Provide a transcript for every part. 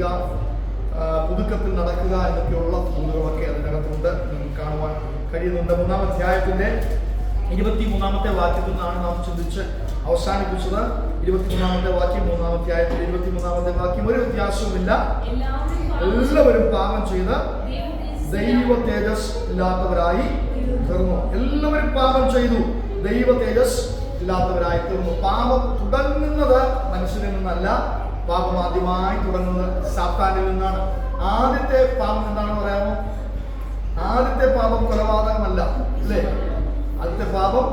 ചെയ്യുക പുതുക്കത്തിൽ നടക്കുക എന്നൊക്കെയുള്ള തോന്നുകളൊക്കെ അതിനകത്തുണ്ട്. കാണുവാൻ കഴിയുന്നുണ്ട്. മൂന്നാം അധ്യായത്തിന്റെ ഇരുപത്തി മൂന്നാമത്തെ വാക്യത്തിൽ നിന്നാണ് നാം ചിന്തിച്ച് അവസാനിപ്പിച്ചത്. ഇരുപത്തിമൂന്നാമത്തെ വാക്യം മൂന്നാം ഇരുപത്തി ഇരുപത്തിമൂന്നാമത്തെ വാക്യം. ഒരു വ്യത്യാസവുമില്ല. എല്ലാവരും പാപം ചെയ്ത് ദൈവ തേജസ് ഇല്ലാത്തവരായി തീർന്നു. എല്ലാവരും പാപം ചെയ്തു. ദൈവ തേജസ് ഇല്ലാത്തവരായി തീർന്നു. പാപം തുടങ്ങുന്നത് മനുഷ്യരിൽ നിന്നല്ല പാപം ആദ്യമായി തുടങ്ങുന്നത് സാത്താനിൽ നിന്നാണ്. ആദ്യത്തെ പാപം എന്താണെന്ന് പറയാമോ? ആദ്യത്തെ പാപം കൊലപാതകമല്ല അല്ലേ? ആദ്യത്തെ പാപം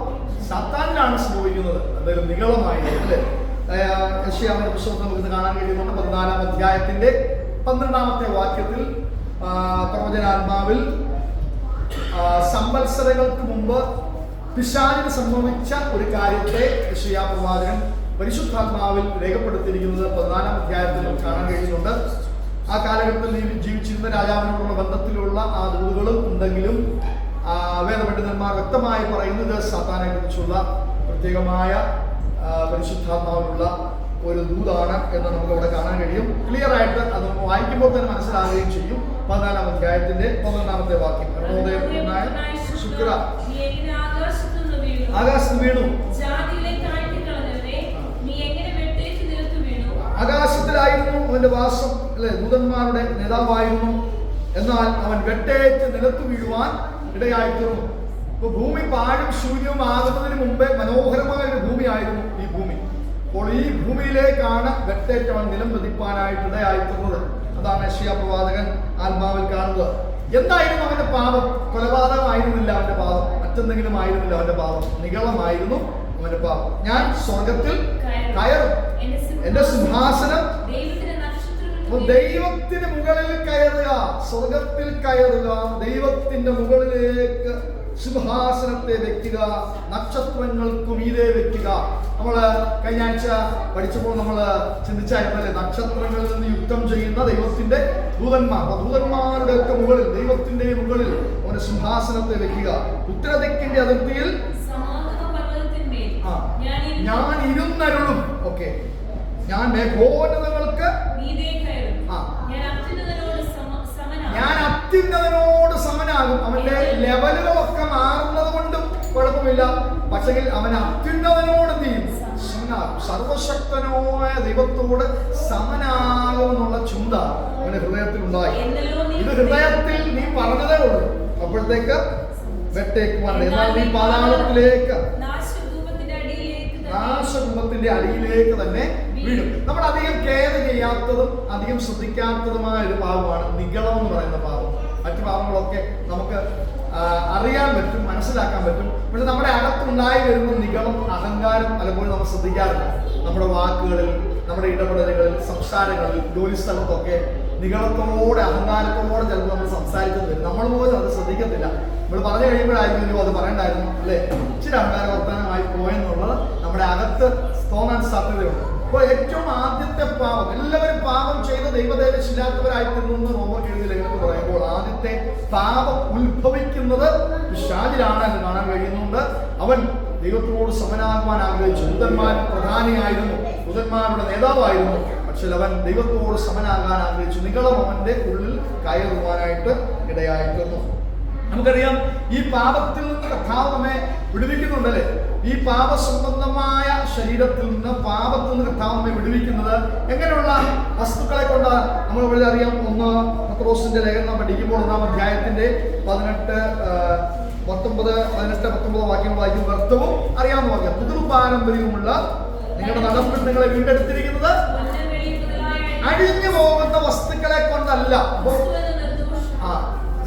സാത്താനിലാണ് സംഭവിക്കുന്നത്. അതൊരു നികളമായി അല്ലേ? യശ്യാവിന്റെ പുസ്തകത്തിൽ നമുക്ക് കാണാൻ കഴിയുന്നുണ്ട് പതിനാലാം അധ്യായത്തിന്റെ പന്ത്രണ്ടാമത്തെ വാക്യത്തിൽ പ്രവചനാത്മാവിൽ സംവത്സരങ്ങൾക്ക് മുമ്പ് പിശാചിന് സംഭവിച്ച ഒരു കാര്യത്തെ യശയാ പ്രവാചകൻ പരിശുദ്ധാത്മാവിൽ രേഖപ്പെടുത്തിയിരിക്കുന്നത് പതിനാലാം അധ്യായത്തിൽ കാണാൻ കഴിയുന്നുണ്ട്. ആ കാലഘട്ടത്തിൽ ജീവിച്ചിരുന്ന രാജാവിനോടുള്ള ബന്ധത്തിലുള്ള ആ ദൂതുകളും ഉണ്ടെങ്കിലും വേദപണ്ഡിതന്മാർ വ്യക്തമായി പറയുന്നത് സത്താനെ കുറിച്ചുള്ള പ്രത്യേകമായ പരിശുദ്ധാത്മാവിനുള്ള പരിശുദ്ധാത്മാവിലുള്ള ഒരു ദൂതാണ് എന്ന് നമുക്ക് അവിടെ കാണാൻ കഴിയും. ക്ലിയർ ആയിട്ട് അത് വായിക്കുമ്പോൾ തന്നെ മനസ്സിലാവുകയും ചെയ്യും. പതിനാലാം അധ്യായത്തിന്റെ പന്ത്രണ്ടാമത്തെ വാക്യം. ശുക്ര. ആകാശത്ത് വീണു. ആകാശത്തിലായിരുന്നു അവന്റെ വാസം അല്ലെ? ദൂതന്മാരുടെ നേതാവായിരുന്നു. എന്നാൽ അവൻ വെട്ടേറ്റ് നിലത്ത് വീഴുവാൻ ഇടയായിത്തീർന്നു. ഇപ്പൊ ഭൂമി പാഴും ശൂന്യവും ആകുന്നതിന് മുമ്പേ മനോഹരമായ ഒരു ഭൂമിയായിരുന്നു ഈ ഭൂമി. അപ്പോൾ ഈ ഭൂമിയിലേക്കാണ് വെട്ടേറ്റ് അവൻ നിലം പതിപ്പാനായിട്ട് ഇടയായിത്തീർന്നത്. അതാണ് ഏഷ്യ പ്രവാചകൻ ആത്മാവിൽ കാണുന്നത്. എന്തായിരുന്നു അവന്റെ പാപം? കൊലപാതകമായിരുന്നില്ല അവന്റെ പാപം. മറ്റെന്തെങ്കിലും ആയിരുന്നില്ല അവന്റെ പാപം. നികളമായിരുന്നു അവന്റെ പാപം. ഞാൻ സ്വർഗത്തിൽ കയറും. എന്റെ സിംഹാസനം ദൈവത്തിന് മുകളിൽ കയറുക സ്വർഗത്തിൽ കയറുക ദൈവത്തിന്റെ മുകളിലേക്ക് സിംഹാസനത്തെ വെക്കുക നക്ഷത്രങ്ങൾക്ക് മീതെ വെക്കുക. നമ്മൾ കഴിഞ്ഞ ആഴ്ച പഠിച്ചപ്പോൾ നമ്മൾ ചിന്തിച്ചായിരുന്നല്ലേ നക്ഷത്രങ്ങളിൽ നിന്ന് യുദ്ധം ചെയ്യുന്ന ദൈവത്തിന്റെ ദൂതന്മാർ. ദൂതന്മാരുടെ ഒക്കെ മുകളിൽ ദൈവത്തിന്റെ മുകളിൽ അവന്റെ സിംഹാസനത്തെ വെക്കുക. ഉത്തരദിക്കിന്റെ അതിർത്തിയിൽ ഞാൻ ഇരുന്നരുളും ഓക്കെ. ഞാൻ മേഘോന്നതങ്ങൾക്ക്. ഞാൻ അത്യുന്നതനോട് സമനാകും. അവന്റെ ലെവലുകളൊക്കെ മാറുന്നത് കൊണ്ടും കുഴപ്പമില്ല. പക്ഷെങ്കിൽ അവൻ അത്യുന്നതനോട് എന്ത് ചെയ്യും? സമനാകും. സർവശക്തനായ ദൈവത്തോട് സമനാകും എന്നുള്ള ചിന്ത അവന്റെ ഹൃദയത്തിൽ ഉണ്ടായി. ഇത് ഹൃദയത്തിൽ നീ പറഞ്ഞതേ ഉള്ളൂ. അപ്പോഴത്തേക്ക് വെട്ടേക്ക് പറഞ്ഞു എന്നാൽ നീ പാതാളത്തിലേക്ക് നാശകുംഭത്തിന്റെ അടിയിലേക്ക് തന്നെ വീഴും. നമ്മൾ അധികം കെയർ ചെയ്യാത്തതും അധികം ശ്രദ്ധിക്കാത്തതുമായ ഒരു പാവമാണ് നിഗളം എന്ന് പറയുന്ന പാവം മറ്റു പാവങ്ങളൊക്കെ നമുക്ക് അറിയാൻ പറ്റും മനസ്സിലാക്കാൻ പറ്റും. പക്ഷെ നമ്മുടെ അകത്തുണ്ടായി വരുന്ന നിഗളം അഹങ്കാരം പലപ്പോഴും നമ്മൾ ശ്രദ്ധിക്കാറില്ല. നമ്മുടെ വാക്കുകളിൽ നമ്മുടെ ഇടപെടലുകളിൽ സംസാരങ്ങളിൽ ജോലി സ്ഥലത്തൊക്കെ നിഗളത്തോടെ അഹങ്കാരത്തോടെ ചിലപ്പോൾ നമ്മൾ സംസാരിക്കുന്നത് നമ്മൾ പോലും അത് ശ്രദ്ധിക്കത്തില്ല. നമ്മൾ പറഞ്ഞു കഴിയുമ്പോഴായിരിക്കും അത് പറയണ്ടായിരുന്നു അല്ലേ? ഇച്ചിരി അഹങ്കാര വർത്തമാനമായി പോയെന്നുള്ളത് നമ്മുടെ അകത്ത് തോന്നാൻ സാധ്യതയുണ്ട്. അപ്പോൾ ഏറ്റവും ആദ്യത്തെ പാപം എല്ലാവരും പാപം ചെയ്ത് ദൈവദേവശില്ലാത്തവരായിത്തീർന്നു എന്ന് റോമർ എഴുതി ലേഖനത്തിൽ പറയുമ്പോൾ ആദ്യത്തെ പാപം ഉത്ഭവിക്കുന്നത് പിശാചിലാണ് എന്ന് കാണാൻ കഴിയുന്നുണ്ട്. അവൻ ദൈവത്തോട് സമനാകുവാൻ ആഗ്രഹിച്ചു. ദൂതന്മാർ പ്രധാനിയായിരുന്നു ദൂതന്മാരുടെ നേതാവായിരുന്നു. പക്ഷെ അവൻ ദൈവത്തോട് സമനാകാൻ ആഗ്രഹിച്ചു. നികളം അവന്റെ ഉള്ളിൽ കയറുവാനായിട്ട് ഇടയായിട്ടുന്നു നമുക്കറിയാം ഈ പാപത്തിൽ നിന്ന് കഥാവമേ വിടുവിക്കുന്നുണ്ടല്ലേ? ഈ പാപസംബന്ധമായ ശരീരത്തിൽ നിന്ന് പാപത്തിൽ നിന്ന് കർത്താവ് വിടുവിക്കുന്നത് എങ്ങനെയുള്ള വസ്തുക്കളെ കൊണ്ട് നമ്മൾ വളരെ അറിയാം. ഒന്ന് പത്രോസിന്റെ ലേഖനം പഠിക്കുമ്പോൾ ഒന്നാം അധ്യായത്തിന്റെ പതിനെട്ട് പത്തൊമ്പത് പതിനെട്ട് പത്തൊമ്പത് വാക്യങ്ങൾ വായിക്കും വ്യർത്ഥവും അറിയാവുന്ന വാക്യം. പുതു പാരമ്പര്യവുമുള്ള നിങ്ങളുടെ നടപ്പിൽ നിങ്ങളെ വീണ്ടെടുത്തിരിക്കുന്നത് അഴിഞ്ഞു പോകുന്ന വസ്തുക്കളെ കൊണ്ടല്ല.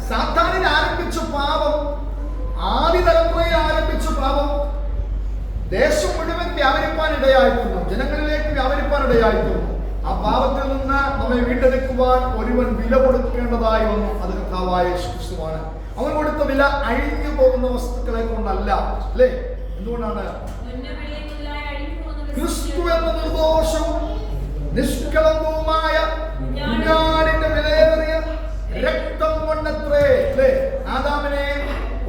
സാധാരണ ആരംഭിച്ച പാപം. ആദ്യ തലമുറയിൽ ആരംഭിച്ച പാപം. ദേശം മുഴുവൻ വ്യാപരിപ്പാൻ ഇടയായിത്തീർന്നു. ജനങ്ങളിലേക്ക് വ്യാപരിപ്പാൻ ഇടയായിത്തീർന്നു. ആ പാപത്തിൽ നിന്ന് നമ്മെ വീണ്ടെടുക്കുവാൻ ഒരുവൻ വില കൊടുക്കേണ്ടതായി വന്നു. അത് കഥാവായ യേശുക്രിസ്തുവാണ്. അവൻ കൊടുത്ത വില അഴിഞ്ഞു പോകുന്ന വസ്തുക്കളെ കൊണ്ടല്ല. അല്ലേ? എന്തുകൊണ്ടാണ്? ക്രിസ്തു എന്ന നിർദോഷവും നിഷ്കളങ്കവുമായ വിലയേറിയ രക്തം കൊണ്ടത്രേ. അല്ലേ? ആദാമിനെ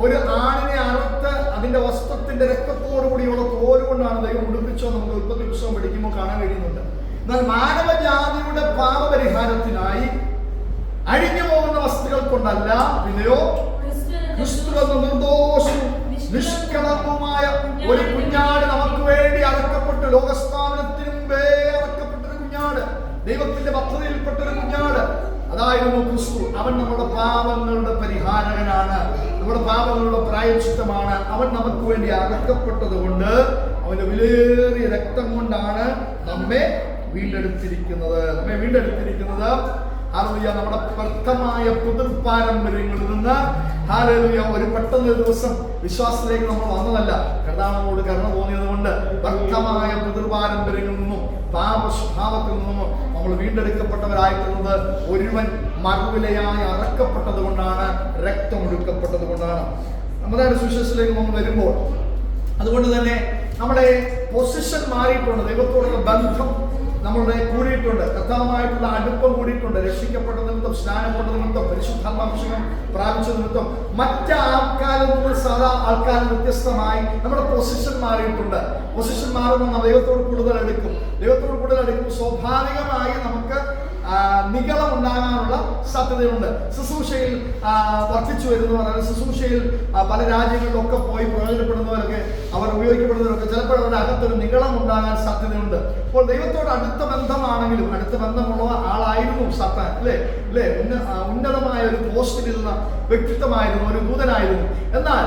ഒരു ആണിനെ അറുത്ത് അതിന്റെ വസ്ത്രത്തിന്റെ രക്തത്തോടു കൂടിയുള്ള തോൽ കൊണ്ടാണ് ദൈവം ഉടുപ്പിച്ചോ നമുക്ക് ഉൽപ്പത്തി പുസ്തകം പഠിക്കുമ്പോൾ കാണാൻ കഴിയുന്നുണ്ട്. എന്നാൽ മാനവജാതിയുടെ പാപപരിഹാരത്തിനായി അഴിഞ്ഞു പോകുന്ന വസ്തുക്കൾ കൊണ്ടല്ല പിന്നെയോ? ക്രിസ്തു എന്ന നിർദോഷവും നിഷ്കളങ്കവുമായ ഒരു കുഞ്ഞാട് നമുക്ക് വേണ്ടി അറക്കപ്പെട്ട് ലോകസ്ഥാപനത്തിന് മുമ്പേ അറക്കപ്പെട്ട ഒരു കുഞ്ഞാട് ദൈവത്തിന്റെ പദ്ധതിയിൽപ്പെട്ട ഒരു കുഞ്ഞാട്. അതായിരുന്നു ക്രിസ്തു. അവൻ നമ്മുടെ പാപങ്ങളുടെ പരിഹാരകനാണ്. നമ്മുടെ പാപങ്ങളുടെ പ്രായച്ചിത്തമാണ് അവൻ നമുക്ക് വേണ്ടി അറക്കപ്പെട്ടത് കൊണ്ട് അവന്റെ വിലയേറിയ രക്തം കൊണ്ടാണ് നമ്മെ വീണ്ടെടുത്തിരിക്കുന്നത്. നമ്മെ വീണ്ടെടുത്തിരിക്കുന്നത്. ഹാലലുയ നമ്മുടെ വ്യക്തമായ പുതിർപാരമ്പര്യങ്ങളിൽ നിന്ന്. ഹാലലുയ ഒരു പെട്ടെന്ന് ഒരു ദിവസം വിശ്വാസത്തിലേക്ക് നമ്മൾ വന്നതല്ല. കർത്താവിനോട് കരുണ തോന്നിയത് കൊണ്ട് വ്യക്തമായ പുതിർപാരമ്പര്യങ്ങളിൽ നിന്നും പാപ സ്വഭാവത്തിൽ നിന്നും നമ്മൾ വീണ്ടെടുക്കപ്പെട്ടവരായിട്ടുള്ളത് ഒരുവൻ മറുവിലയായി അറക്കപ്പെട്ടത് കൊണ്ടാണ് രക്തമൊഴുക്കപ്പെട്ടത് കൊണ്ടാണ് നമ്മുടെ സുശേഷത്തിലേക്ക് നമ്മൾ വരുമ്പോൾ അതുകൊണ്ട് തന്നെ നമ്മുടെ പൊസിഷൻ മാറിയിട്ടുണ്ട്. ദൈവത്തോടുള്ള ബന്ധം നമ്മളുടെ കൂടിയിട്ടുണ്ട്. കഥാമായിട്ടുള്ള അടുപ്പം കൂടിയിട്ടുണ്ട്. രക്ഷിക്കപ്പെട്ട നിമിത്തം സ്നാനപ്പെട്ട നിമിത്തം പരിശുദ്ധാത്മാഭിഷേകം പ്രാപിച്ച നിമിത്തം മറ്റ് ആൾക്കാരിൽ നിന്ന് സാധാ ആൾക്കാരിൽ വ്യത്യസ്തമായി നമ്മുടെ പൊസിഷൻ മാറിയിട്ടുണ്ട്. പൊസിഷൻ മാറുമ്പോൾ നമ്മൾ ദൈവത്തോട് കൂടുതൽ എടുക്കും ദൈവത്തോട് കൂടുതൽ എടുക്കും സ്വാഭാവികമായി നമുക്ക് ആ, ഉണ്ടാകാനുള്ള സാധ്യതയുണ്ട്. ശുശ്രൂഷയിൽ വർദ്ധിച്ചു വരുന്നവർ അല്ലെങ്കിൽ ശുശ്രൂഷയിൽ പല രാജ്യങ്ങളിലൊക്കെ പോയി പ്രയോജനപ്പെടുന്നവരൊക്കെ അവർ ഉപയോഗിക്കപ്പെടുന്നവരൊക്കെ ചിലപ്പോൾ അവരുടെ അകത്തൊരു നികളം ഉണ്ടാകാൻ സാധ്യതയുണ്ട്. അപ്പോൾ ദൈവത്തോട് അടുത്ത ബന്ധമാണെങ്കിലും അടുത്ത ബന്ധമുള്ള ആളായിരുന്നു സത്താൻ അല്ലേ? അല്ലേ? ഉന്ന ഉന്നതമായ ഒരു പോസ്റ്റിലിരുന്ന വ്യക്തിത്വമായിരുന്നു ഒരു ദൂതനായിരുന്നു. എന്നാൽ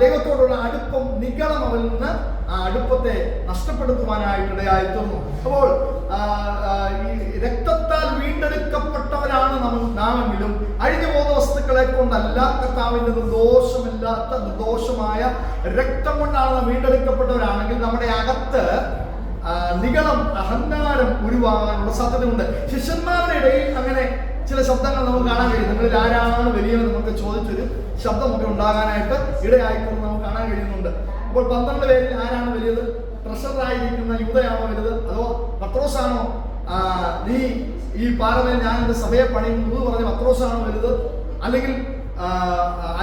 ദൈവത്തോടുള്ള അടുപ്പം നികളം അവരിൽ നിന്ന് ആ അടുപ്പത്തെ നഷ്ടപ്പെടുത്തുവാനായിട്ടിടയായി തീർന്നു അപ്പോൾ ഈ രക്തത്താൽ വീണ്ടെടുക്കപ്പെട്ടവരാണ് നമ്മൾ നാമെങ്കിലും. അഴിഞ്ഞു പോകുന്ന വസ്തുക്കളെ കൊണ്ടല്ല കർത്താവിന്റെ നിർദോഷമില്ലാത്ത നിർദോഷമായ രക്തം കൊണ്ടാണ് വീണ്ടെടുക്കപ്പെട്ടവരാണെങ്കിൽ നമ്മുടെ അകത്ത് നികളം അഹങ്കാരം ഉരുവാകാനുള്ള സാധ്യതയുണ്ട്. ശിഷ്യന്മാരുടെ ഇടയിൽ അങ്ങനെ ചില ശബ്ദങ്ങൾ നമുക്ക് കാണാൻ കഴിയും. നിങ്ങളിൽ ആരാണ് വലിയ നമുക്ക് ചോദിച്ചൊരു ശബ്ദമൊക്കെ ഉണ്ടാകാനായിട്ട് ഇടയായിക്കൊണ്ട് നമുക്ക് കാണാൻ കഴിയുന്നുണ്ട്. അപ്പോൾ പന്ത്രണ്ട് പേരിൽ ആരാണ് വലിയത്? ട്രഷറായിരിക്കുന്ന യൂതയാണോ വലുത് അതോ പത്രോസാണോ? നീ ഈ പാറമേൽ ഞാൻ എന്റെ സഭയെ പണിയും എന്ന് പറഞ്ഞ പത്രോസാണോ വലുത് അല്ലെങ്കിൽ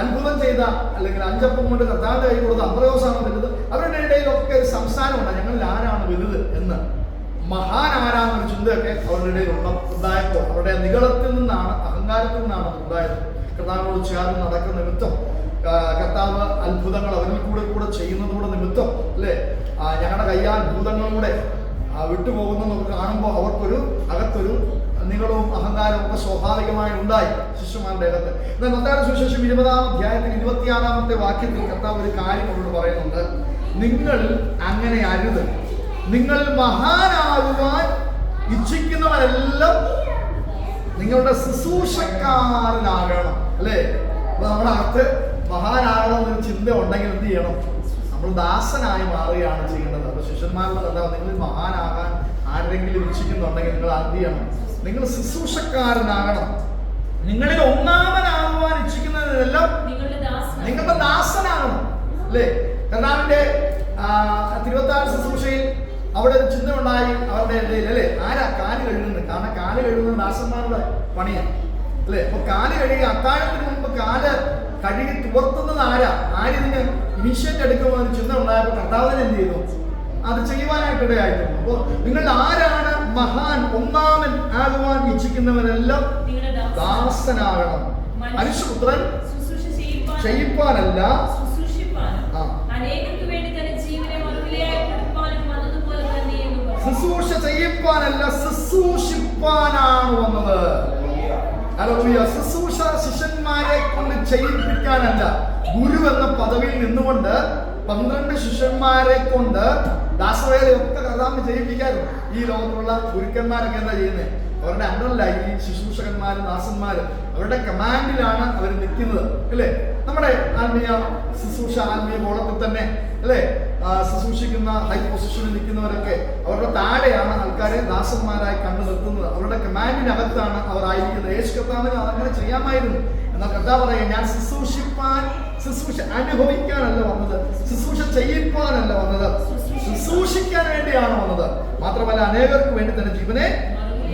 അത്ഭുതം ചെയ്ത അല്ലെങ്കിൽ അഞ്ചപ്പം കൊണ്ട് കർത്താവിന്റെ കൈ കൊടുത്ത അന്ത്രയോസാണോ വലുത് അവരുടെ ഇടയിലൊക്കെ ഒരു സംസാരമുണ്ട്. ഞങ്ങളിൽ ആരാണ് വലുത് എന്ന്. മഹാൻ ആരാന്നൊരു ചിന്തയൊക്കെ അവരുടെ ഇടയിൽ ഉണ്ട ഉണ്ടായപ്പോൾ അവരുടെ നികളത്തിൽ നിന്നാണ് അഹങ്കാരത്തിൽ നിന്നാണ് ഉണ്ടായത്. കർത്താവിനോട് ചേർന്ന് നടക്കുന്ന നിമിത്തം കർത്താവ് അത്ഭുതങ്ങൾ അവരിൽ കൂടെ കൂടെ ചെയ്യുന്നതോടെ നിമിത്തം അല്ലേ? ഞങ്ങളുടെ കയ്യാൽ അത്ഭുതങ്ങളിലൂടെ വിട്ടുപോകുന്ന നമുക്ക് കാണുമ്പോൾ അവർക്കൊരു അകത്തൊരു നിങ്ങളവും അഹങ്കാരവും ഒക്കെ സ്വാഭാവികമായി ഉണ്ടായി ശിഷ്യന്മാരുടെ അകത്ത്. എന്നാൽ നന്ദാര സുവിശേഷം ഇരുപതാം അധ്യായത്തിൽ ഇരുപത്തിയാറാമത്തെ വാക്യത്തിൽ കർത്താവ് ഒരു കാര്യം അവരോട് പറയുന്നുണ്ട്. നിങ്ങൾ അങ്ങനെ അരുത്. നിങ്ങൾ മഹാനാകുവാൻ ഇച്ഛിക്കുന്നവരെല്ലാം നിങ്ങളുടെ ശുശ്രൂഷക്കാരനാകണം. അല്ലേ? നമ്മുടെ അകത്ത് മഹാനാകണം എന്നൊരു ചിന്ത ഉണ്ടെങ്കിൽ എന്ത് ചെയ്യണം? നമ്മൾ ദാസനായി മാറുകയാണ് ചെയ്യേണ്ടത്. അപ്പൊ ശിഷ്യന്മാരുടെ കഥ നിങ്ങൾ മഹാനാകാൻ ആരെങ്കിലും ഇച്ഛിക്കുന്നുണ്ടെങ്കിൽ നിങ്ങൾ എന്ത് ചെയ്യണം. നിങ്ങൾ ശുശ്രൂഷക്കാരനാകണം. നിങ്ങളിൽ ഒന്നാമനാകുവാൻ ഇച്ഛിക്കുന്നതെല്ലാം. നിങ്ങളുടെ ദാസനാകണം. അല്ലേ? കർണാവിന്റെ തിരുവത്താറ് ശുശ്രൂഷയിൽ അവിടെ ഒരു ചിന്ത ഉണ്ടായി അവരുടെ ഇടയിൽ അല്ലേ? ആരാ കാൽ കഴുകുന്നത്? കാരണം കാൽ കഴുകുന്നത് ദാസന്മാരുടെ പണിയാണ് അല്ലേ? അപ്പൊ കാൽ കഴുകി അത്താഴത്തിന് മുമ്പ് കാൽ കഴുകി തുവർത്തുന്നത് ആരാ? ആരിതിന് ഇനിഷ്യേറ്റ് എടുക്കുമ്പോൾ ഒരു ചിന്ത ഉണ്ടായപ്പോൾ കർത്താവിന് എന്ത് ചെയ്തു? അത് ചെയ്യുവാനായിട്ട് ഇടയായിട്ടുണ്ട്. അപ്പോൾ നിങ്ങൾ ആരാണ് മഹാൻ ഒന്നാമൻ ആകുവാൻ ഇച്ഛിക്കുന്നവരെല്ലാം ദാസനാണ്. ദാസനാകണം. മനുഷ്യപുത്രൻ ചെയ്യിപ്പാനല്ല. ശുശ്രൂഷ ചെയ്യിപ്പാനല്ല ശുശ്രൂഷിപ്പാനാണ് വന്നത്. ഹല്ലേലൂയ. ശുശ്രൂഷ ശിഷ്യന്മാരെ കൊണ്ട് ചെയ്യിപ്പിക്കാനല്ല. ഗുരു എന്ന പദവിയിൽ നിന്നുകൊണ്ട് പന്ത്രണ്ട് ശിഷ്യന്മാരെ കൊണ്ട് ദാസവേലയൊക്കെ കർത്താവിന് ചെയ്യിപ്പിക്കാനും ഈ ലോകത്തുള്ള ഗുരുക്കന്മാരൊക്കെ എന്താ ചെയ്യുന്നത് അവരുടെ അണ്ടറിലായി ഈ ശുശ്രൂഷകന്മാരും ദാസന്മാരും അവരുടെ കമാൻഡിലാണ് അവർ നിൽക്കുന്നത് അല്ലേ? നമ്മുടെ ആത്മീയ ശുശ്രൂഷ ആത്മീയ ബോധത്തിൽ തന്നെ അല്ലേ? ശുശ്രൂഷിക്കുന്ന ഹൈ പൊസിഷനിൽ നിൽക്കുന്നവരൊക്കെ അവരുടെ താഴെയാണ് ആൾക്കാരെ ദാസന്മാരായി കണ്ടു നിർത്തുന്നത്. അവരുടെ കമാൻഡിനകത്താണ് അവർ ആയിരിക്കുന്നത്. യേശു കർത്താവിന് അങ്ങനെ ചെയ്യാമായിരുന്നു. എന്നാൽ കർത്താവ് പറയാൻ ഞാൻ ശുശ്രൂഷിപ്പാൻ ശുശ്രൂഷ അനുഭവിക്കാനല്ല വന്നത്. ശുശ്രൂഷ ചെയ്യിപ്പാനല്ല വന്നത്. ശുശ്രൂഷിക്കാൻ വേണ്ടിയാണ് വന്നത്. മാത്രമല്ല അനേകർക്ക് വേണ്ടി തന്നെ ജീവനെ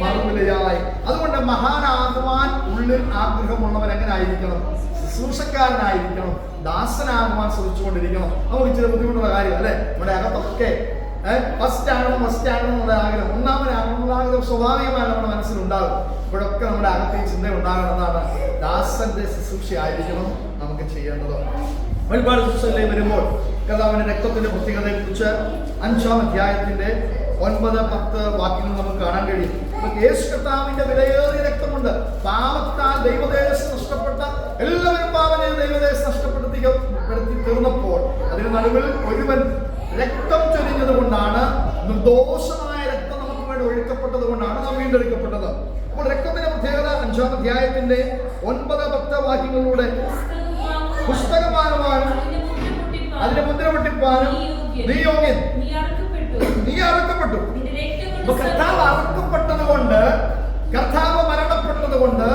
മറുവിലയായി അതുകൊണ്ട് മഹാനാകുവാൻ ഉള്ളിൽ ആഗ്രഹമുള്ളവൻ എങ്ങനെ ആയിരിക്കണം ശുശ്രൂഷക്കാരനായിരിക്കണം. ദാസനാകുവാൻ ശ്രമിച്ചുകൊണ്ടിരിക്കണം. നമുക്ക് ഇച്ചിരി ബുദ്ധിമുട്ടുള്ള കാര്യം അല്ലെ? നമ്മുടെ അകത്തൊക്കെ ഫസ്റ്റ് ആകണം ഫസ്റ്റ് ആകണം എന്നുള്ള ആഗ്രഹം. ഒന്നാമനാകണം എന്നുള്ള ആഗ്രഹം സ്വാഭാവികമായി നമ്മുടെ മനസ്സിലുണ്ടാകും. ഇപ്പോഴൊക്കെ നമ്മുടെ അകത്ത് ഈ ചിന്ത ഉണ്ടാകണമെന്നാണ് ദാസന്റെ ശുശ്രൂഷ ആയിരിക്കണം നമുക്ക് ചെയ്യേണ്ടത്. ഒരുപാട് ശുശ്രൂഷയിലേക്ക് വരുമ്പോൾ കർത്താവിന്റെ രക്തത്തിന്റെ പ്രത്യേകതയെ കുറിച്ച് അഞ്ചാം അധ്യായത്തിന്റെ ഒൻപത് പത്ത് വാക്യങ്ങൾ നമുക്ക് കാണാൻ കഴിയും. യേശു കർത്താവിന്റെ വിലയേറിയ രക്തമുണ്ട്. പാപത്താൽ ദൈവദേശം നഷ്ടപ്പെട്ട എല്ലാവരും പാവനെ ദൈവദേശ നഷ്ടപ്പെടുത്തി പെടുത്തി തീർന്നപ്പോൾ അതിന് നടുവിൽ ഒരുവൻ രക്തം ചൊരിഞ്ഞത് കൊണ്ടാണ് നിർദോഷമായ രക്തം നമുക്ക് വേണ്ടി ഒഴുക്കപ്പെട്ടത് കൊണ്ടാണ് നാം വീണ്ടെടുക്കപ്പെട്ടത്. അപ്പോൾ രക്തത്തിന്റെ പ്രത്യേകത അഞ്ചാം അധ്യായത്തിന്റെ ഒൻപത് പത്ത് വാക്യങ്ങളിലൂടെ പുസ്തകമാനമാണ്. അതിന്റെ മുദ്ര പൊട്ടിപ്പാനും നീ യോഗ്യൻ. നീ അറുക്കപ്പെട്ടു. കൊണ്ട് കർത്താവ് അറുക്കപ്പെട്ടത് കൊണ്ട് കർത്താവ് മരണപ്പെട്ടത് കൊണ്ട്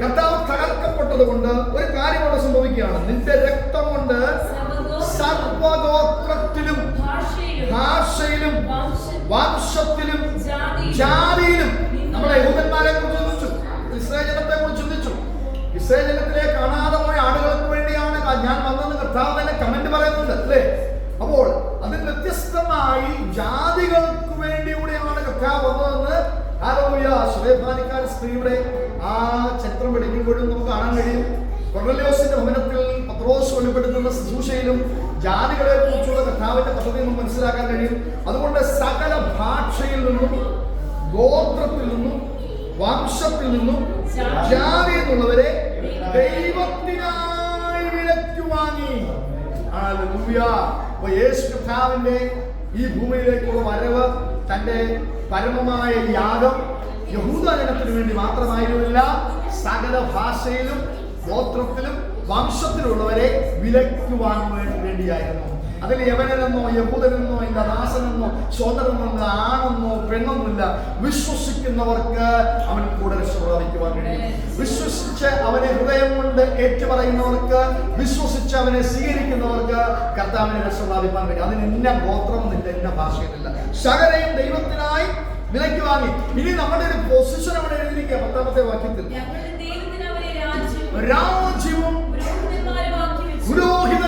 കർത്താവ് തകർക്കപ്പെട്ടത് കൊണ്ട് ഒരു കാര്യം അവിടെ സംഭവിക്കുകയാണ്. നിന്റെ രക്തം കൊണ്ട് സർവഗോത്രത്തിലും ഭാഷയിലും ഭാഷയിലും വംശ- വംശത്തിലും ജാതിയിലും നമ്മളെ യഹൂദന്മാരെ കുറിച്ച് ചിന്തിച്ചു. ഇസ്രേ ജനത്തെ കുറിച്ച് ചിന്തിച്ചു. ഇസ്രേ ജനത്തിലെ കാണാതെ ആളുകൾക്ക് വേണ്ടിയാണ് ഞാൻ വന്നെന്ന് കർത്താവ് തന്നെ കമന്റ് പറയുന്നുണ്ട് അല്ലേ? അപ്പോൾ അതിൽ വ്യത്യസ്തമായി ജാതികൾക്ക് വേണ്ടിയൂടെയാണ് കർത്താവ് വന്നതെന്ന് ആരോഗ്യ സുലേഖാനിക്കാർ സ്ത്രീയുടെ ആ ചരിത്രം എടുക്കുമ്പോഴും നമുക്ക് കാണാൻ കഴിയും. കൊർണലിയോസിന്റെ ഭവനത്തിൽ പത്രോസ് വെളിപ്പെടുത്തുന്ന ശുശ്രൂഷയിലും ജാതികളെ കുറിച്ചുള്ള കർത്താവിന്റെ പദ്ധതി നമുക്ക് മനസ്സിലാക്കാൻ കഴിയും. അതുകൊണ്ട് സകല ഭാഷയിൽ നിന്നും ഗോത്രത്തിൽ നിന്നും വംശത്തിൽ നിന്നും ജാതി എന്നുള്ളവരെ ദൈവത്തിനായി വിലക്കു വാങ്ങി. യേശു ഈ ഭൂമിയിലേക്കുള്ള വരവ് തന്റെ പരമമായ യാഗം യഹൂദ ജനത്തിനു വേണ്ടി മാത്രമായിരുന്നില്ല. സകല ഭാഷയിലും ഗോത്രത്തിലും വംശത്തിലുള്ളവരെ വിലക്ക് വേണ്ടി വേണ്ടിയായിരുന്നു. അതിൽ യവനെന്നോ യഹൂദനെന്നോ എന്റെ ദാസനെന്നോ സ്വതന്ത്രനെന്നോ ആണെന്നോ പെണ്ണെന്നില്ല വിശ്വസിക്കുന്നവർക്ക് അവൻ കൂടെ സ്വാധിക്കുവാൻ കഴിയും. വിശ്വസിച്ച് അവനെ ഹൃദയം കൊണ്ട് ഏറ്റുപറയുന്നവർക്ക് വിശ്വസിച്ച് അവനെ സ്വീകരിക്കുന്നവർക്ക് കർത്താവിനെ രക്ഷപ്രാപിക്കാൻ കഴിയും. അതിന് ഇന്ന ഇല്ല ഇന്ന ഭാഷയിലില്ല സകലയും ദൈവത്തിനായി വിലയ്ക്ക് വാങ്ങി. ഇനി നമ്മുടെ ഒരു പൊസിഷൻ അവിടെ എഴുതിയിരിക്കുക പത്താമത്തെ വാക്യത്തിൽ. രാജ്യവും രാജ്യവും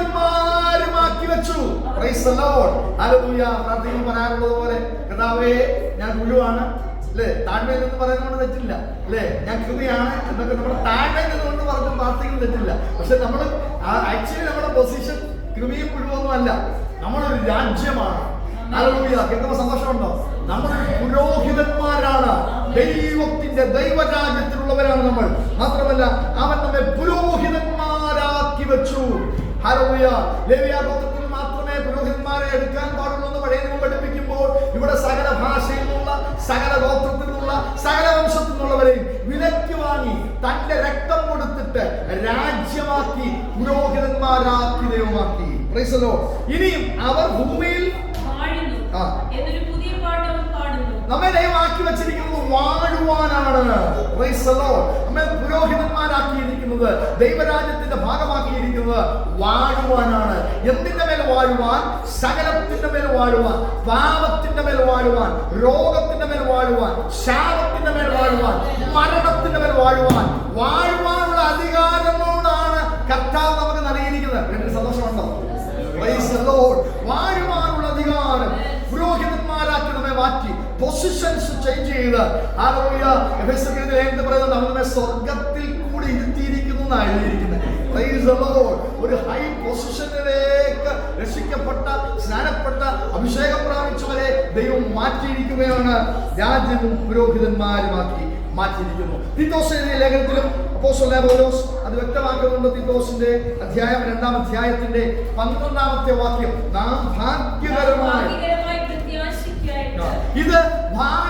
Lord. Hallelujah. പ്രാർത്ഥനയിൽ പറയാറുള്ളത് പോലെ കർത്താവേ ഞാൻ ഗുരുവാണ് അല്ലേ? താഴ്മയിൽ നിന്ന് പറയുന്നതുകൊണ്ട് തെറ്റില്ല അല്ലേ? ഞാൻ കൃതിയാണ് എന്നൊക്കെ നമ്മൾ താഴ്മയിൽ നിന്നുകൊണ്ട് പറഞ്ഞു പ്രാർത്ഥിക്കുന്നത് തെറ്റില്ല. പക്ഷെ നമ്മൾ ആക്ച്വലി നമ്മുടെ പൊസിഷൻ കൃതിയും പുഴുവൊന്നും അല്ല. നമ്മളൊരു രാജ്യമാണ്. Hallelujah. കേൾക്കുമ്പോൾ സന്തോഷമുണ്ടോ? നമ്മൾ പുരോഹിതന്മാരാണ്. ദൈവത്തിന്റെ ദൈവരാജ്യത്തിലുള്ളവരാണ് നമ്മൾ. മാത്രമല്ല അവൻ നമ്മെ പുരോഹിതന്മാരാക്കി വെച്ചു. ഹലോയ ലേവ്യാഗോത്രത്തിൽ മാത്രമേ പുരോഹിതന്മാരെ എടുക്കാൻ പാടുള്ളൂ എന്ന് പഴയ നിയമം പഠിപ്പിക്കുമ്പോൾ ഇവിടെ സകല ഭാഷയിൽ നിന്നുള്ള സകല ഗോത്രത്തിൽ നിന്നുള്ള സകല വംശത്തിൽ നിന്നുള്ളവരെയും വിലക്ക് വാങ്ങി തന്റെ രക്തം കൊടുത്തിട്ട് രാജ്യമാക്കി പുരോഹിതന്മാരാക്കി ദൈവമാക്കി. ഇനിയും അവർ ഭൂമിയിൽ നമ്മെ ദൈവമാക്കി വെച്ചിരിക്കുന്നത് വാഴുവാനാണ്. പുരോഹിതൻ Lord. ദൈവരാജ്യത്തിന്റെ ഭാഗമാക്കിയിരിക്കുന്നത് വാഴുവാനാണ്. എന്തിന്റെ മേൽ വാഴുവാൻ? സകലത്തിന്റെ മേൽ വാഴുവാൻ പാപത്തിന്റെ മേൽ വാഴുവാൻ രോഗത്തിന്റെ മേൽ വാഴുവാൻ ശാപത്തിന്റെ മേൽ വാഴുവാൻ മരണത്തിന്റെ മേൽ വാഴുവാൻ. വാഴുവാനുള്ള അധികാരങ്ങളോടാണ് കർത്താവ് നമുക്ക് നൽകിയിരിക്കുന്നത്. എന്റെ സന്തോഷമുണ്ടോ. വാഴുവാനുള്ള അധികാരം പുരോഹിതന്മാരാക്കി മാറ്റി. പൊസിഷൻസ് ചേഞ്ച് ചെയ്ത്. ആ പറയുന്നത് അവൻ സ്വർഗത്തിൽ എന്നാണ് എഴുതിയിരിക്കുന്നത് ഒരു ഹൈ പൊസിഷനിലേക്ക് രക്ഷിക്കപ്പെട്ട സ്നാനപ്പെട്ട അഭിഷേകം പ്രാപിച്ചവരെ ദൈവം മാറ്റിയിരിക്കുകയാണ്. രാജ്യവും പുരോഹിതന്മാരുമാക്കി മാറ്റിയിരിക്കുന്നു. തിത്തോസിന്റെ ലേഖനത്തിലും അപ്പോസ്തലനായ പൗലോസ് അത് വ്യക്തമാക്കുന്നുണ്ട്. തിത്തോസിന്റെ അധ്യായം രണ്ടാം അധ്യായത്തിന്റെ പന്ത്രണ്ടാമത്തെ വാക്യം നാം ഭാഗ്യകരമായി ഇത് ഭാഗ്യകരമായ